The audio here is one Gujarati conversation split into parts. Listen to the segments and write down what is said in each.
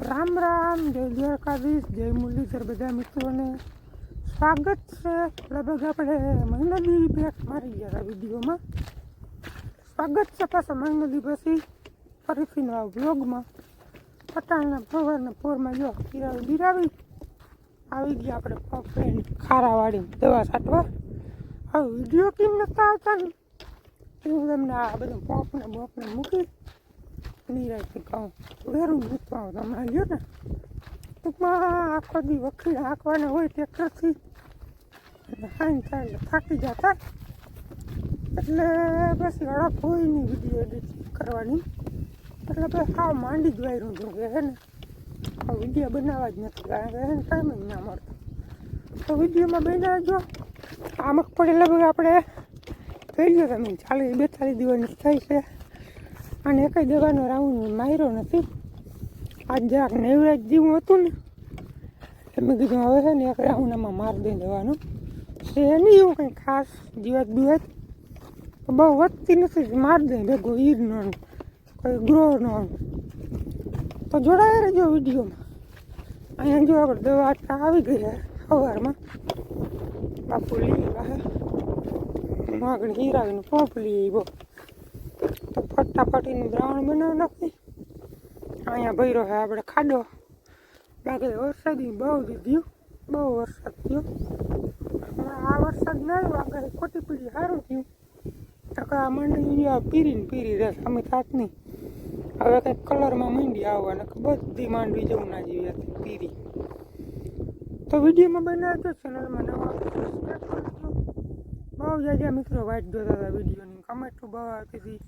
રામ રામ, જય દ્વારકાધીશ, જય મુરલીધર બધા મિત્રોને. સ્વાગત છે લગભગ આપણે મહિનાથી બેક મારી ગયા વિડીયોમાં. સ્વાગત છે પાછા મહિનાથી પછી ફરીથી નવા બ્લોગમાં પટાણના પવારના પોરમાં જો બિરાવી બિરાવી આવી ગયા આપણે પફેન ખારાવાળી દવા છાંટવા. હવે વીડિયો કેમ નતા આવતા? ને એ હું તમને આ બધું પોપને બોપને મૂકી. નિરાયથી કહું વેરું મૂકવા તમે લ્યો ને ટૂંકમાં આખો દી વખી હાંકવાના હોય ટ્રેક્ટરથી એટલે હાઈન થાય થાકી જતા એટલે બસ હડપ હોય નહીં વીડિયો એડિટ કરવાની એટલે ભાઈ હા માંડી જ વાયરું જો કે હે ને આ વીડિયો બનાવવા જ નથી કારણ કે એને ટાઈમ જ ના મળતો તો વિડીયોમાં બનાવજો આ મગફળી લગભગ આપણે ગયો તમે ચાલીસ બેતાલીસ દિવસની થઈ છે અને એકય દવાનો રાઉન્ડ માર્યો નથી. આજ જરાક નૈવરાજ જેવું હતું ને, એટલે મેં કીધું હવે છે ને એક રાઉન્ડ આમાં મારી દઈ દેવાનું. છે નહીં એવું કંઈ ખાસ જીવાત બીવાત? બહુ વધતી નથી મારી દઈ ભેગો ઈરનો કોઈ ગ્રોહનો. તો જોડાયા રહેજો વિડીયોમાં. અહીંયા જો આપણે દવા આટલા આવી ગયા સવારમાં. બાપુ લઈ વાહે માગણી હીરાવીને પોપ લઈ આવ્યો તો ફટાફટીનું દ્રાવણ બનાવી નાખી અહીંયા ભર્યો છે આપણે ખાડો. બાકી વરસાદી બહુ દીધું બહુ વરસાદ થયો. આ વરસાદ ના આવ્યો આગળ ખોટી પીડી સારું થયું. ટકા મંડી પીરીને પીરી રહે, અમે થાતની. હવે કંઈક કલરમાં માંડી આવવાના બધી માંડવી જવું ના જેવી હતી, પીરી. તો વિડીયોમાં બનાવજો ચેનલમાં નવા બહુ જાજા મિત્રો, વાટ જોતા હતા વિડીયોની. કમેન્ટો બહુ આવતી હતી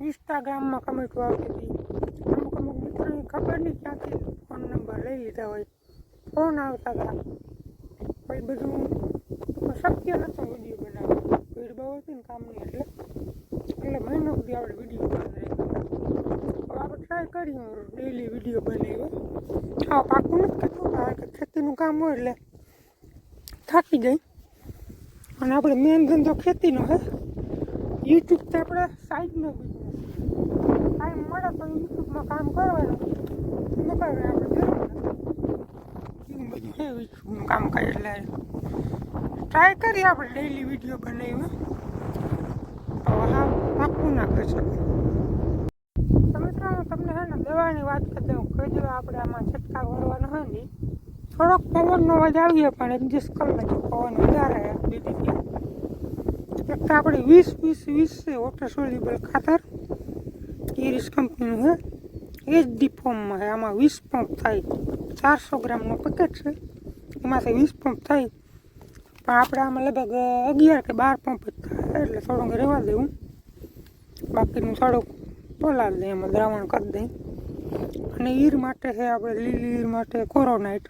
ઇન્સ્ટાગ્રામમાં કમેન્ટો આવતી હતી અમુક અમુક મિત્રોની ખબર નહીં ક્યાંથી ફોન નંબર લઈ લીધા હોય. ફોન આવતા હતા. પછી બધું શક્ય નહોતું વીડિયો બનાવવું. ભીડ બહુ હતી ને કામની એટલે. એટલે મહિનો સુધી આપણે વીડિયો હવે આપણે ટ્રાય કરીએ ડેલી વીડિયો બનાવ્યો હા. પાકું નથી કરતું કારણ કે ખેતીનું કામ હોય એટલે થાકી જાય. અને આપણે મેન ધંધો ખેતીનો હે. યુટ્યુબ તો આપણે સાઈડનો બિઝનેસ ટાઈમ મળે તો યુટ્યુબમાં કામ કરવાનું. નકર આપણે જરૂર કામ કરે એટલે ટ્રાય કરીએ આપણે ડેઈલી વીડિયો બનાવીએ તો હા પાકું ના કરી શકીએ. તો મિત્રો તમને હે ને દવાની વાત કરતા હું કહી દઉં આપણે આમાં છટકા કરવાનો હોય ને થોડોક પવનનો અવાજ આવીએ પણ એડજસ્ટ કરી લેજો પવન વધારે દીધી એક તો આપણે વીસ વીસ વીસ છે વોટર સોલ્યુબલ ખાતર ઇરિસ કંપનીનું છે. એ જ ડીફોર્મમાં છે. આમાં વીસ પંપ થાય. ચારસો ગ્રામનું પેકેટ છે. એમાંથી વીસ પંપ થાય. પણ આપણે આમાં લગભગ અગિયાર કે બાર પંપ જ થાય. એટલે થોડુંક રહેવા દેવું. બાકીનું થોડુંક બોલાવી દઈએ એમાં દ્રાવણ કરી દઈએ અને ઈર માટે છે આપણે લીલી ઈર માટે કોરોનાઇટ.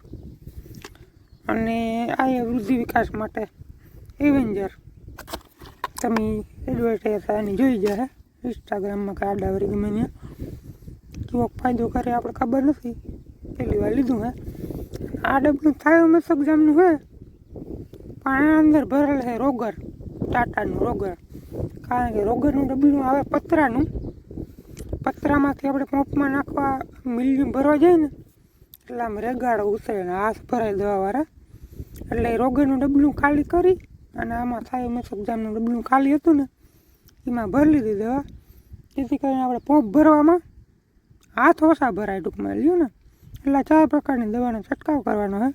અને આ વૃદ્ધિ વિકાસ માટે એવેન્જર. તમે એડવર્ટાઈઝ આની જોઈ જાય ઇન્સ્ટાગ્રામમાં કે આડાવરી ગમે ત્યાં. કેવો ફાયદો કરે આપણે ખબર નથી. પહેલી વાર લીધું, હે? આ ડબલું થાય મેં એક્ઝામનું હે? પણ અંદર ભરેલ છે રોગર, ટાટાનું રોગર. કારણ કે રોગરનું ડબલું આવે પતરાનું. પતરામાંથી આપણે પંપમાં નાખવા મિલિયન ભરવા જાય ને, એટલે આમ રેગાડો ઉતરે ને હાથ ભરાય દવાવાળા. એટલે રોગરનું ડબલું ખાલી કરી અને આમાં થાય મેં એક્ઝામનું ડબલું ખાલી હતું ને, એમાં ભરી લીધી દવા જેથી કરીને આપણે પોપ ભરવામાં હાથ ઓછા ભરાય ટૂંકમાં, લ્યો ને. એટલે ચાર પ્રકારની દવાનો છંટકાવ કરવાનો હોય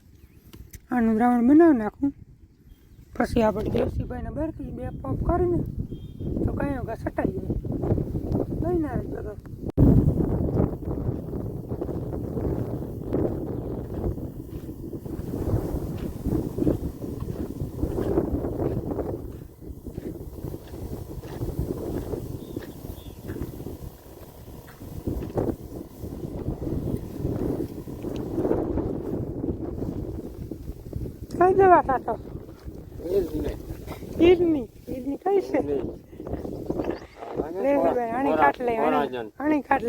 આનું દ્રાવણ બનાવી નાખું. પછી આપણે દેવસીભાઈને ભરતી બે પોપ કરીને તો કઈ વગર છટાઈ જાય. કઈ ના કઈ દવા ઈરની ઈરની કઈ છે? આણી કાટ આણી કાટ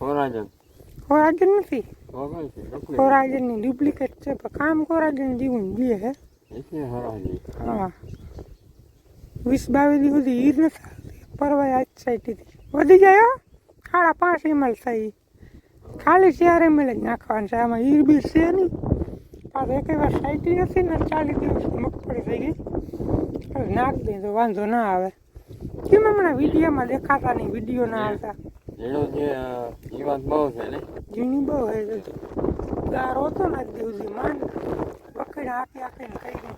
હોરાજન. નથી. છે ડુપ્લિકેટ. છે પણ કામ કોરાજન જેવું જ હે. હા. વીસ બાવીસ દી સુધી ઈર નથી આવતી. પરવાય આજ સાઈડથી વધી જાય સાડા પાંચ એમએલ થાય. ખાલી શિયારે મળે જ નાખવાનું છે. આમાં ઈર બી છે નહીં. પાછું એક વાર સાઈટી નથી ને ચાલી દિવસ મગફળી થઈ ગઈ નાખ દે તો વાંધો ના આવે. કેમ હમણાં વિડીયોમાં દેખાતા નહીં વીડિયો ના આવતા. જીવાત બહુ છે ને? ઝીણી બહુ હે ગાર હોતો ને આજ દિવસથી માંડ પકડી આપી આખીને ખાઈ ગઈ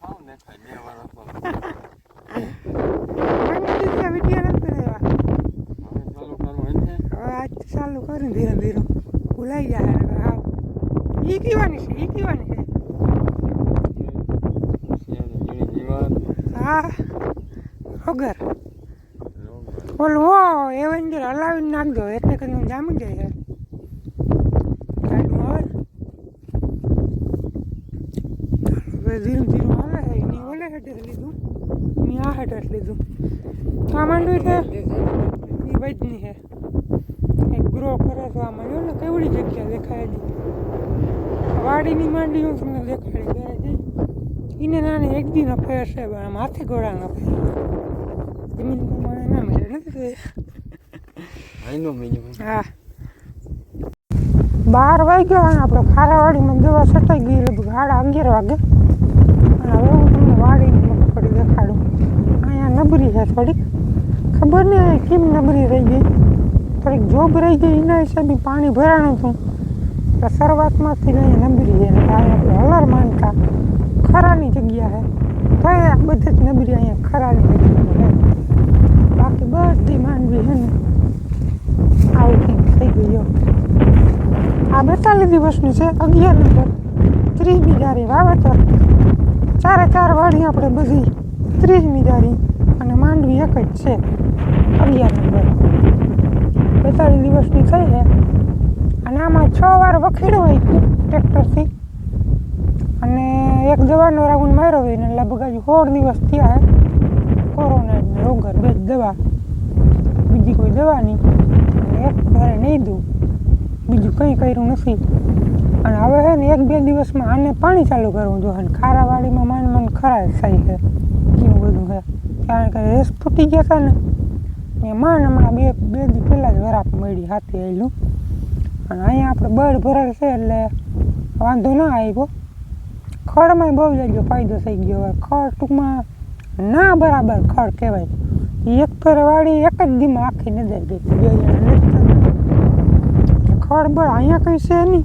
ખાવ ને ખાઈ બે વાર હતો. માંડ દીધા વીડિયો નથી રહેવા હવે આજ ચાલુ કરીને ધીરે ધીરે. ભૂલાઈ જાય ઈ કીવાની છે, ઈ કીવાની છે. હા વગર હો, એવેન્જર હલાવીને નાખજો, એટલે કરીને જામી જાય ગાડું હવે ધીરે ધીરે હાલે છે, એની ઓલે હેઠે લીધું મેં આ હેઠે લીધું. આ માંડવી એ વૈદની છે. ગ્રો કરે તો જો ને કેવડી જગ્યા દેખાય એની વાડીની માંડી હું તમને દેખાડી ગયા જઈ એને નાની એક દીનો ફેર છે આમ હાથી ઘોડાનો ફેર જમીન પ્રમાણે ના મળે નથી હા. બાર વાગ્યા અને આપણે ખારાવાડીમાં દવા છટાઈ ગઈ એટલે ગાડા અગિયાર વાગે. અને હવે હું તમને વાડીની મગફળી દેખાડું. અહીંયા નબરી છે થોડીક. ખબર નહીં કેમ નબરી રહી ગઈ? થોડીક જોબ રહી ગઈ એના હિસાબે પાણી ભરાણું હતું. તો શરૂઆતમાંથી લઈને નબળી છે એટલે આપણે હલર માનતા ખરાની જગ્યા છે. તો આ બધી જ નબળી અહીંયા ખરાની જગ્યા છે. બાકી બધી માંડવી છે ને આવું કંઈક થઈ ગયું આ બેતાલીસ દિવસની છે અગિયાર નંબર. ત્રીસમી જારી વાવેતર. ચારે ચાર વાળી આપણે બધી ત્રીસમી જારી અને માંડવી એક જ છે. અગિયાર નંબર. બેતાલીસ દિવસની થઈ છે. અને આમાં છ વાર વખેડ્યો હોય ટ્રેક્ટરથી. અને એક દવાનો રાઉન્ડ માર્યો હોય ને લગભગ સોળ દિવસ થયા કોરોના રોગર બે દવા. બીજી કોઈ દવા નહીં. એક ઘરે નહીં દઉં. બીજું કંઈ કર્યું નથી. અને હવે છે ને એક બે દિવસમાં આને પાણી ચાલુ કરવું જોઈએ. ખારાવાડીમાં માંડ મન ખરા થાય છે. કેવું બધું છે. કારણ કે રેસ ફૂટી ગયા હતા ને. એ માન હમણાં બે બે દી પહેલાં જ વરાપ મળી હાથી આવેલું અને અહીંયા આપણે બળ ભરેલ છે એટલે વાંધો ના આવ્યો. ખડમાં બહુ જાજો ફાયદો થઈ ગયો હવે. ખડ ટૂંકમાં ના બરાબર ખડ કહેવાય. એક ફેર વાળી એક જ દીમાં આખી નજર ગઈ. બે. ખડ બળ અહીંયા કંઈ છે નહીં.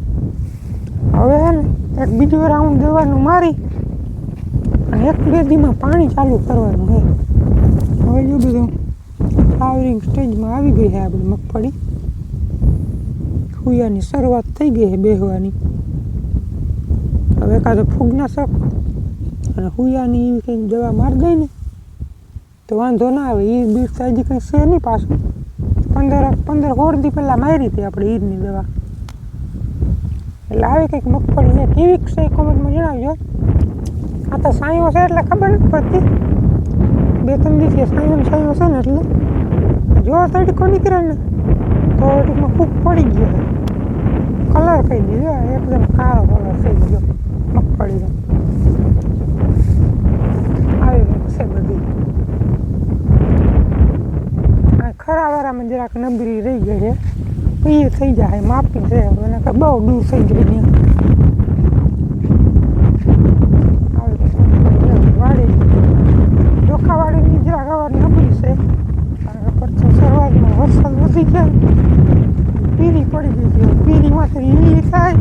હવે હે ને એક બીજો રાઉન્ડ દેવાનું મારી અને એક બે દીમાં પાણી ચાલુ કરવાનું છે હવે જો બધું ફ્લાવરિંગ સ્ટેજમાં આવી ગઈ છે આપણી મગફળી. ફૂયાની શરૂઆત થઈ ગઈ છે બેહવાની. હવે એકાદો ફૂગનાશક અને હુયાની એવી કંઈક દવા મારી ગઈ ને તો વાંધો ના આવે એ બીજ તો કંઈ છે નહીં પાછું. પંદર પંદર સોળ દી પહેલાં મારી હતી આપણે ઈદની દવા. એટલે આવી કંઈક મગફળી છે. કેવી છે કોમેન્ટમાં જણાવજો. આ તો સાંયો છે એટલે ખબર નથી પડતી. બે, ત્રણ દિવસે સાંયો સાંયો છે ને એટલે. જો તડકો નીકળે ને, તો ટૂંકમાં ફૂગ પડી ગયો કલર કહી દીધો એકદમ કાળો કલર થઈ ગયો મગફળીનો. આવી રીત છે બધી. આ ખરાવાળામાં જરાક નબરી રહી ગઈ છે. એ થઈ જાય, માપી છે. બહુ દૂર થઈ ગઈ ને આવી રીત વાડી ચોખાવાડીની જરાક અવાર નબળી છે કારણ કે પછી શરૂઆતમાં વરસાદ વધી જાય પીરી પડી ગઈ છે ઈલી થાય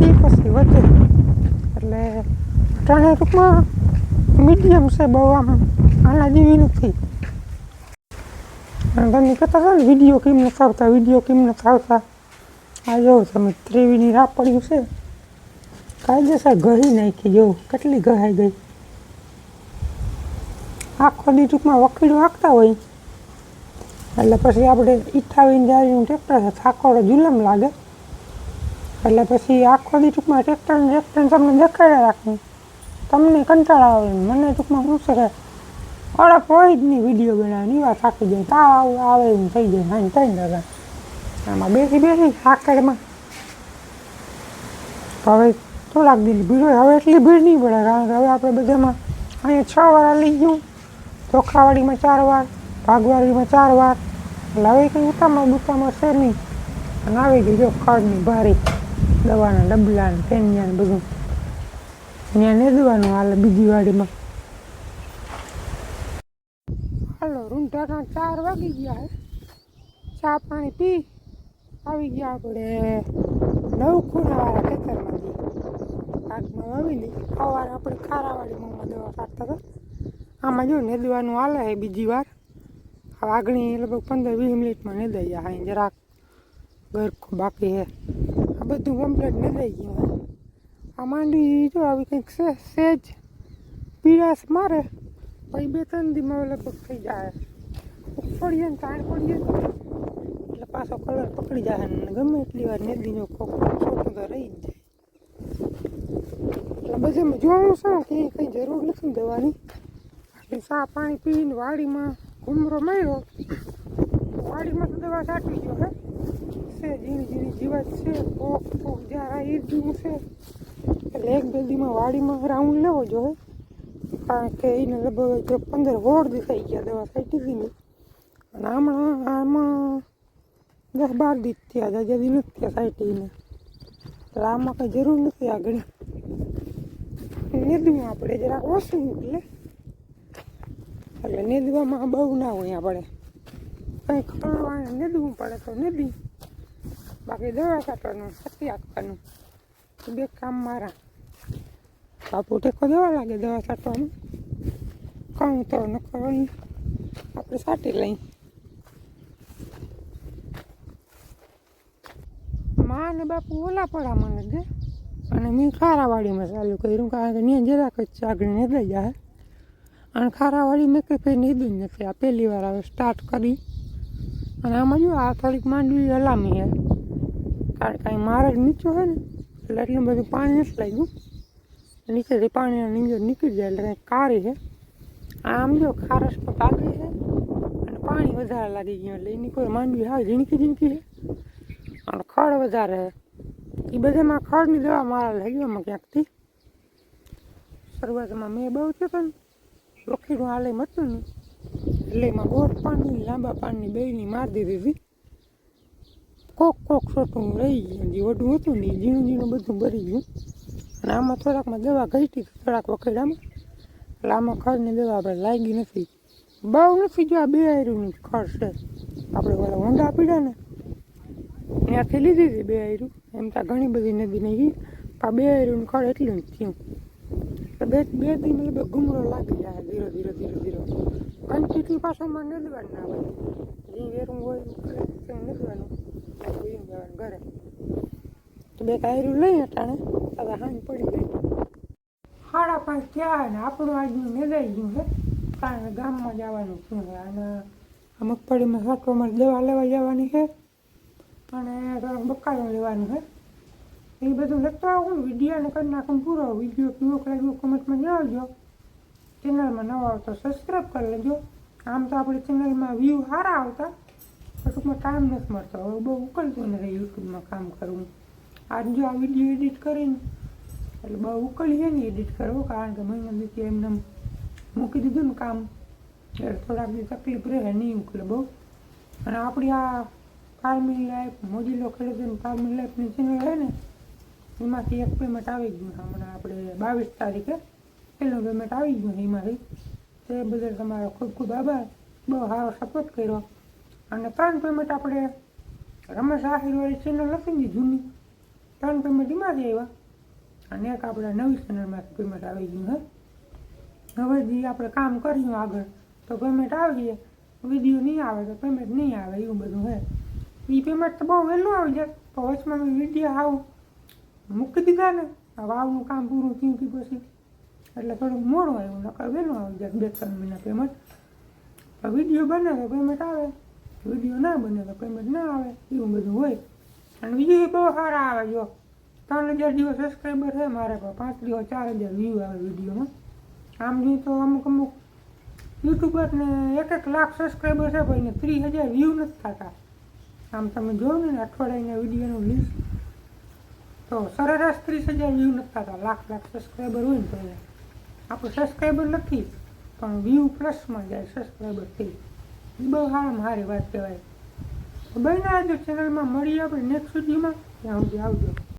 એ પછી વધે એટલે ત્રણે ટૂંકમાં મીડિયમ છે બહુ આમ આના જેવી નથી અને તમે કહેતા હતા ને વીડિયો કેમ નથી આવતા વીડિયો કેમ નથી આવતા આ જો તમે ત્રેવીની રાહ પડ્યું છે કાયદેસર ગહી નાખી જો કેટલી ગહાઈ ગઈ આખો દી ટૂંકમાં વકીલો હાંકતા હોય એટલે પછી આપણે ઈઠાવીને જારીનું ટ્રેક્ટર થાકોડો જુલમ લાગે. એટલે પછી આખો દી ટૂંકમાં ટ્રેક્ટર ટ્રેક્ટર તમને દેખાડ્યા રાખું તમને કંટાળા આવે મને ટૂંકમાં શું છે કે અરે હોય જ નહીં વીડિયો બનાવવાની વાત થાકી જાય. તાવ આવે આવે એમ થઈ જાય હા થઈ ને આમાં બેસી બેસી સાકડમાં તો હવે થોડાક દિન ભીડ હોય. હવે એટલી ભીડ નહીં પડે કારણ કે હવે આપણે બધામાં અહીંયા છ વાર લઈ ગયું. ચોખાવાડીમાં ચાર વાર, ભાગવાડીમાં ચાર વાર. એટલે હવે કંઈ ઉતામાં બુતામાં છે નહીં. અને આવી ગઈ જો ખડની ભારી દવાના ડબલા ને પેનિયા ને બધું ત્યાં નેદવાનું હાલે બીજી વાડીમાં હાલો રૂંઢાના ચાર વાગી ગયા હે ચા પાણી પી આવી ગયા આપણે નવ ખૂણાવાળા ખેતરમાંથી પાકમાં વાવેલી સવારે આપણે ખારાવાળી મમ્મા દવા કાઢતા હતા આમાં જો નેદવાનું હાલે છે બીજી વાર આગળ લગભગ પંદર વીસ મિનિટમાં નેદાઈ જાય જરાક ગરખું બાકી છે બધું કમ્પ્લીટ થઈ ગયું આ માંડવી જો આવી કંઈક સેજ, પીળાશ મારે પછી બે ત્રણ દીમાં લગભગ થઈ જાય. પડીએ ને તાણ પડીએ ને એટલે પાછો કલર પકડી જાય ને ગમે એટલી વાર નદીનો કોક તો રહી જ જાય. એટલે બધે જોવાનું શું કે કંઈ જરૂર નથી દવાની. આપણે સા પાણી પીને વાડીમાં ઘૂમરો માર્યો, વાડીમાં તો દવા છાંટવી ગયો હે છે ઝીણી ઝીણી જીવાત છે કોક કોક જ્યાં ઈરજું છે, એટલે એક બે દીમાં વાડીમાં રાઉન્ડ લેવો જોઈએ કારણ કે એને લગભગ પંદર દી થઈ ગયા દવા છાંટી હતી ને અને આમાં આમાં દસ બાર દી થયા હતા દી નથી થયા સાઈટીને એટલે આમાં કંઈ જરૂર નથી આગળ. નેદવું આપણે જરા ઓછું એટલે. એટલે નેદવામાં બહુ ના હોય આપણે. કંઈ ખરવાને નેદવું પડે તો નેદી. બાકી દવા કાઢવાનું સતી આપવાનું બે કામ મારા બાપુ ટેકો દેવા લાગે દવા છાંટવાનું કહું તો ન કરવાનું આપણે સાટી લઈ મા ને બાપુ ઓલા પડા મને દે અને મેં ખારાવાડીમાં ચાલુ કર્યું કારણ કે ત્યાં જરાક જ આગળ લઈ જાય અને ખારાવાડી મેં કંઈ કંઈ જ નથી આ પહેલી વાર હવે સ્ટાર્ટ કરી અને આમાં જો આ થોડીક માંડવી હલામી છે કારણ કે અહીં મારે નીચો છે ને, એટલે એટલું બધું પાણી નથી લાગ્યું. નીચેથી પાણીના નીચે નીકળી જાય, એટલે કારી છે. આમ જો ખારસ તો પાકી છે, અને પાણી વધારે લાગી ગયું, એટલે એની કોઈ માંડવી હા ઝીણકી ઝીણકી છે. અને ખડ વધારે એ બધામાં ખડની દવા મારા લાગ્યોમાં ક્યાંકથી. શરૂઆતમાં મેં બહુ થયો હતો ને, લોખીનું હાલેમ હતું ને, એટલે એમાં ગોળ પાણી, લાંબા પાણી બેની મારી દીધી હતી. કોક કોક છોટું રહી ગયું. જે વડું હતું ને ઝીણું ઝીણું બધું ભરી ગયું. અને આમાં થોડાકમાં દવા ઘટી થોડાક વખેડામાં. એટલે આમાં ખડની દવા આપણે લાગી નથી. બહુ નથી, જો આ બે આયરુંની ખડ છે. આપણે ઓલા ઊંડા પીડ્યા ને, ત્યાંથી લીધી હતી બે આયરું એમ તો ઘણી બધી નદી નહીં પણ બે આયરું ખડ એટલું જ થયું. બે બે દિન મતલબ ઘૂમરો લાગી જાય ધીરે ધીરે ધીરે ધીરે. કન્ટિન્યુ પાછળમાં નદવાનું ના હોય જે વેરું હોય તે ઘરે તો બે કાયરું લઈ અટાણે હવે હાંજ પડી ગઈ સાડા પાંચ થયા ને આપણું આજનું મેદાઈ ગયું છે. કારણ ગામમાં જવાનું છે અને આ મગફળીમાં સાટવામાં દવા લેવા જવાની છે. અને થોડાક બકાલો લેવાનું છે. એ બધું લખતો આવું વિડીયોને કરી નાખું પૂરો વીડિયો કેવો લાગ્યો કમેન્ટમાં જણાવજો. ચેનલમાં નવા આવતો સબસ્ક્રાઈબ કરી લેજો. આમ તો આપણી ચેનલમાં વ્યૂ સારા આવતા. ટૂંકમાં ટાઈમ નથી મળતો. હવે બહુ ઉકળતું નથી યુટ્યુબમાં કામ કરવું. આજ જો આ વીડિયો એડિટ કરીને, એટલે બહુ ઉકળીએ ને એડિટ કરવો, કારણ કે મહિના દીધી એમને મૂકી દીધું ને કામ. એટલે થોડાક બી તકલીફ રહે, નહીં ઉકલે બહુ. અને આપણી આ ફાર્મિંગ લાઈફ મોજીલો ખેડૂતોની ફાર્મિંગ લાઈફની ચેનલ રહે ને એમાંથી એક પેમેન્ટ આવી ગયું હમણાં આપણે બાવીસ તારીખે પહેલું પેમેન્ટ આવી ગયું એમાંથી. તે બદલ તમારો ખૂબ ખૂબ આભાર. બહુ સારો સપોર્ટ કર્યો. અને ત્રણ પેમેન્ટ આપણે રમેશ આહિરવાળી ચેનલ નથી ને જૂની. ત્રણ પેમેન્ટ એમાંથી આવ્યા. અને એક આપણે નવી ચેનલમાંથી પેમેન્ટ આવી ગયું છે. હવે જે આપણે કામ કર્યું આગળ, તો પેમેન્ટ આવીએ. વીડિયો નહીં આવે તો પેમેન્ટ નહીં આવે, એવું બધું હે એ પેમેન્ટ તો બહુ વહેલું આવી જાય. તો વચમાં મેં વીડિયો આવું મૂકી દીધા ને. વાવનું કામ પૂરું થયું હતું પછી? એટલે થોડુંક મોડું આવ્યું, નકર વહેલું આવી જાય, બે ત્રણ મહિના પેમેન્ટ. વીડિયો બને તો પેમેન્ટ આવે. વીડિયો ના બને તો પેમેન્ટ ના આવે, એવું બધું હોય. અને વીડિયો બહુ સારા આવે, જો. ત્રણ હજાર જેવો સબસ્ક્રાઈબર છે મારે પણ પાંચ દિવસ ચાર હજાર વ્યૂ આવે વિડીયોમાં. આમ જોઈએ તો અમુક અમુક યુટ્યુબરને એક એક લાખ સબસ્ક્રાઈબર છે, પણ ત્રીસ હજાર વ્યૂ નથી થતા. આમ તમે જોવો ને અઠવાડિયાના વિડીયોનું લિસ્ટ તો સરેરાશ ત્રીસ હજાર વ્યૂ નથી થતા, લાખ લાખ સબસ્ક્રાઈબર હોય ને તો આપણું સબસ્ક્રાઈબર નથી, પણ વ્યૂ પ્લસમાં જાય સબસ્ક્રાઈબરથી એ બહુ સારામાં સારી વાત કહેવાય. બન્યા જો ચેનલમાં મળીએ આપણે નેક્સ્ટ સુધીમાં. ત્યાં સુધી આવજો.